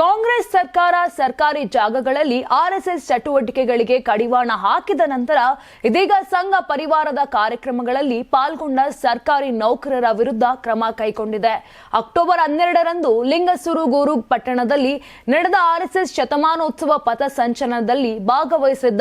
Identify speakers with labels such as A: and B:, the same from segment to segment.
A: ಕಾಂಗ್ರೆಸ್ ಸರ್ಕಾರ ಸರ್ಕಾರಿ ಜಾಗಗಳಲ್ಲಿ ಆರ್ಎಸ್ಎಸ್ ಚಟುವಟಿಕೆಗಳಿಗೆ ಕಡಿವಾಣ ಹಾಕಿದ ನಂತರ ಇದೀಗ ಸಂಘ ಪರಿವಾರದ ಕಾರ್ಯಕ್ರಮಗಳಲ್ಲಿ ಪಾಲ್ಗೊಂಡ ಸರ್ಕಾರಿ ನೌಕರರ ವಿರುದ್ಧ ಕ್ರಮ ಕೈಗೊಂಡಿದೆ. ಅಕ್ಟೋಬರ್ ಹನ್ನೆರಡರಂದು ಲಿಂಗಸುರುಗೂರು ಪಟ್ಟಣದಲ್ಲಿ ನಡೆದ ಆರ್ಎಸ್ಎಸ್ ಶತಮಾನೋತ್ಸವ ಪಥಸಂಚಲನದಲ್ಲಿ ಭಾಗವಹಿಸಿದ್ದ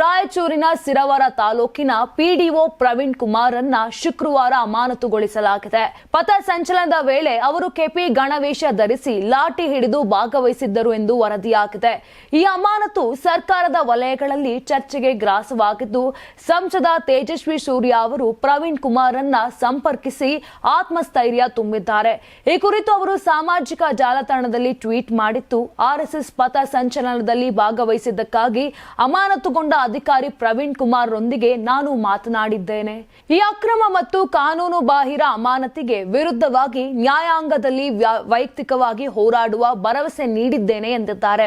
A: ರಾಯಚೂರಿನ ಸಿರವರ ತಾಲೂಕಿನ ಪಿಡಿಒ ಪ್ರವೀಣ್ ಕುಮಾರ್ ಅನ್ನ ಶುಕ್ರವಾರ ಅಮಾನತುಗೊಳಿಸಲಾಗಿದೆ. ಪಥಸಂಚಲನದ ವೇಳೆ ಅವರು ಕೆಪಿ ಗಣವೇಶ ಧರಿಸಿ ಲಾಠಿ ಹಿಡಿದು ಭಾಗವಹಿಸಿದ್ದರು ಎಂದು ವರದಿಯಾಗಿದೆ. ಈ ಅಮಾನತು ಸರ್ಕಾರದ ವಲಯಗಳಲ್ಲಿ ಚರ್ಚೆಗೆ ಗ್ರಾಸವಾಗಿದ್ದು, ಸಂಸದ ತೇಜಸ್ವಿ ಸೂರ್ಯ ಅವರು ಪ್ರವೀಣ್ ಕುಮಾರ್ ಅನ್ನ ಸಂಪರ್ಕಿಸಿ ಆತ್ಮಸ್ಥೈರ್ಯ ತುಂಬಿದ್ದಾರೆ. ಈ ಕುರಿತು ಅವರು ಸಾಮಾಜಿಕ ಜಾಲತಾಣದಲ್ಲಿ ಟ್ವೀಟ್ ಮಾಡಿತ್ತು ಆರ್ಎಸ್ಎಸ್ ಪಥ ಸಂಚಲನದಲ್ಲಿ ಭಾಗವಹಿಸಿದ್ದಕ್ಕಾಗಿ ಅಮಾನತುಗೊಂಡ ಅಧಿಕಾರಿ ಪ್ರವೀಣ್ ಕುಮಾರ್ ರೊಂದಿಗೆ ನಾನು ಮಾತನಾಡಿದ್ದೇನೆ. ಈ ಅಕ್ರಮ ಮತ್ತು ಕಾನೂನು ಬಾಹಿರ ಅಮಾನತಿಗೆ ವಿರುದ್ಧವಾಗಿ ನ್ಯಾಯಾಂಗದಲ್ಲಿ ವ್ಯಾ- ವೈಯಕ್ತಿಕವಾಗಿ ಹೋರಾಡುವ ಭರವಸೆ ನೀಡಿದ್ದೇನೆ ಎಂದಿದ್ದಾರೆ.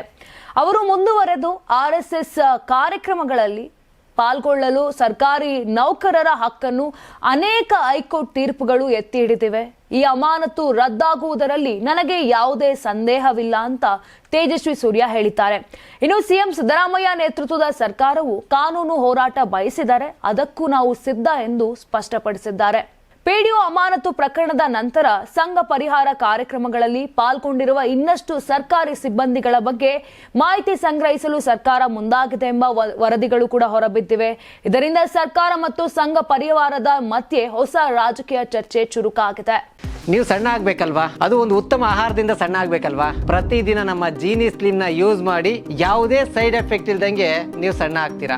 A: ಅವರು ಮುಂದುವರೆದು ಆರ್ಎಸ್ಎಸ್ ಕಾರ್ಯಕ್ರಮಗಳಲ್ಲಿ ಪಾಲ್ಗೊಳ್ಳಲು ಸರ್ಕಾರಿ ನೌಕರರ ಹಕ್ಕನ್ನು ಅನೇಕ ಹೈಕೋರ್ಟ್ ತೀರ್ಪುಗಳು ಎತ್ತಿ ಹಿಡಿದಿವೆ ಈ ಅಮಾನತು ರದ್ದಾಗುವುದರಲ್ಲಿ ನನಗೆ ಯಾವುದೇ ಸಂದೇಹವಿಲ್ಲ ಅಂತ ತೇಜಸ್ವಿ ಸೂರ್ಯ ಹೇಳಿದ್ದಾರೆ. ಇನ್ನು ಸಿಎಂ ಸಿದ್ದರಾಮಯ್ಯ ನೇತೃತ್ವದ ಸರ್ಕಾರವು ಕಾನೂನು ಹೋರಾಟ ಬಯಸಿದರೆ ಅದಕ್ಕೂ ನಾವು ಸಿದ್ಧ ಎಂದು ಸ್ಪಷ್ಟಪಡಿಸಿದ್ದಾರೆ. ಪಿಡಿಒ ಅಮಾನತು ಪ್ರಕರಣದ ನಂತರ ಸಂಘ ಪರಿಹಾರ ಕಾರ್ಯಕ್ರಮಗಳಲ್ಲಿ ಪಾಲ್ಗೊಂಡಿರುವ ಇನ್ನಷ್ಟು ಸರ್ಕಾರಿ ಸಿಬ್ಬಂದಿಗಳ ಬಗ್ಗೆ ಮಾಹಿತಿ ಸಂಗ್ರಹಿಸಲು ಸರ್ಕಾರ ಮುಂದಾಗಿದೆ ಎಂಬ ವರದಿಗಳು ಕೂಡ ಹೊರಬಿದ್ದಿವೆ. ಇದರಿಂದ ಸರ್ಕಾರ ಮತ್ತು ಸಂಘ ಪರಿವಾರದ ಮಧ್ಯೆ ಹೊಸ ರಾಜಕೀಯ ಚರ್ಚೆ ಚುರುಕಾಗಿದೆ.
B: ನೀವು ಸಣ್ಣ ಆಗ್ಬೇಕಲ್ವಾ? ಅದು ಒಂದು ಉತ್ತಮ ಆಹಾರದಿಂದ ಸಣ್ಣ ಆಗ್ಬೇಕಲ್ವಾ? ಪ್ರತಿದಿನ ನಮ್ಮ ಜೀನಿ ಸ್ಲಿಮ್ನ ಯೂಸ್ ಮಾಡಿ ಯಾವುದೇ ಸೈಡ್ ಎಫೆಕ್ಟ್ ಇಲ್ದಂಗೆ ನೀವು ಸಣ್ಣ ಆಗ್ತೀರಾ?